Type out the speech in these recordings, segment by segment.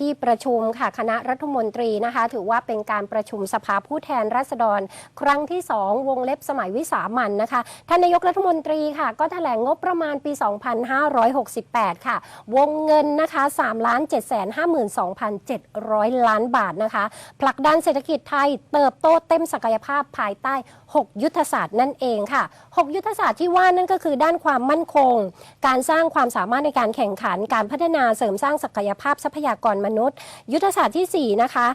ที่ประชุมค่ะคณะรัฐมนตรีนะคะ ถือว่าเป็นการประชุมสภาผู้แทนราษฎร ครั้งที่ 2 วงเล็บสมัยวิสามันนะคะท่านนายกรัฐมนตรีค่ะ ก็แถลงงบประมาณปี 2568 ค่ะ วงเงินนะคะ3ล้าน752,700 ล้านบาทนะคะ ผลักดันเศรษฐกิจไทยเติบโตเต็มศักยภาพภายใต้ 6 ยุทธศาสตร์นั่นเองค่ะ 6 ยุทธศาสตร์ที่ว่านั่นก็คือด้านความมั่นคง การสร้างความสามารถในการแข่งขัน การพัฒนาเสริมสร้างศักยภาพทรัพยากรมนุษย์ ยุทธศาสตร์ทีสี่ 4 นะคะ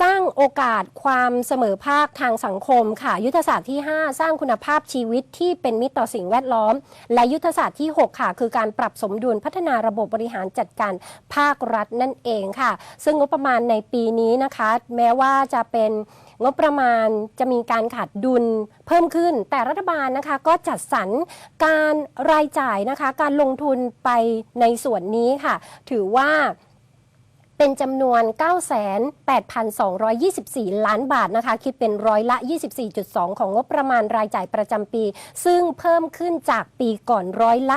สร้างโอกาสความเสมอภาคทางสังคมค่ะ ยุทธศาสตร์ที่ 5 สร้างคุณภาพชีวิตที่เป็นมิตรต่อสิ่งแวดล้อม และยุทธศาสตร์ที่ 6 ค่ะ คือการปรับสมดุลพัฒนาระบบบริหารจัดการภาครัฐนั่นเองค่ะ ซึ่งงบประมาณในปีนี้นะคะ แม้ว่าจะเป็นงบประมาณจะมีการขาดดุลเพิ่มขึ้น แต่รัฐบาลนะคะก็จัดสรรการรายจ่ายนะคะ การลงทุนไปในส่วนนี้ค่ะ ถือว่า เป็นจำนวน 98,224 ล้านบาทนะคะ คิดเป็นร้อยละ 24.2 ของงบประมาณรายจ่ายประจำปี ซึ่งเพิ่มขึ้นจากปีก่อนร้อยละ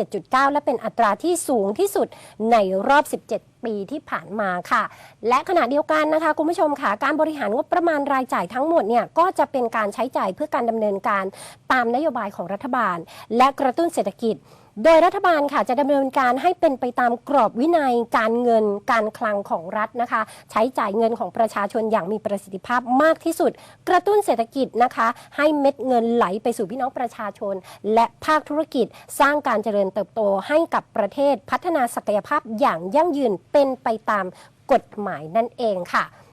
27.9 และเป็นอัตราที่สูงที่สุดในรอบ 17ปีที่ผ่านมาค่ะ และขณะเดียวกันนะคะคุณผู้ชมค่ะ การบริหารงบประมาณรายจ่ายทั้งหมดเนี่ยก็จะเป็นการใช้จ่ายเพื่อการดำเนินการตามนโยบายของรัฐบาล และกระตุ้นเศรษฐกิจ โดยรัฐบาลค่ะจะดำเนินการให้เป็นไปตามกรอบวินัยการเงินการคลังของรัฐนะคะ ใช้จ่ายเงินของประชาชนอย่างมีประสิทธิภาพมากที่สุด กระตุ้นเศรษฐกิจนะคะ ให้เม็ดเงินไหลไปสู่พี่น้องประชาชน และภาคธุรกิจสร้างการเจริญเติบโตให้กับประเทศพัฒนาศักยภาพอย่างยั่งยืนเป็นไปตามกฎหมายนั่นเองค่ะ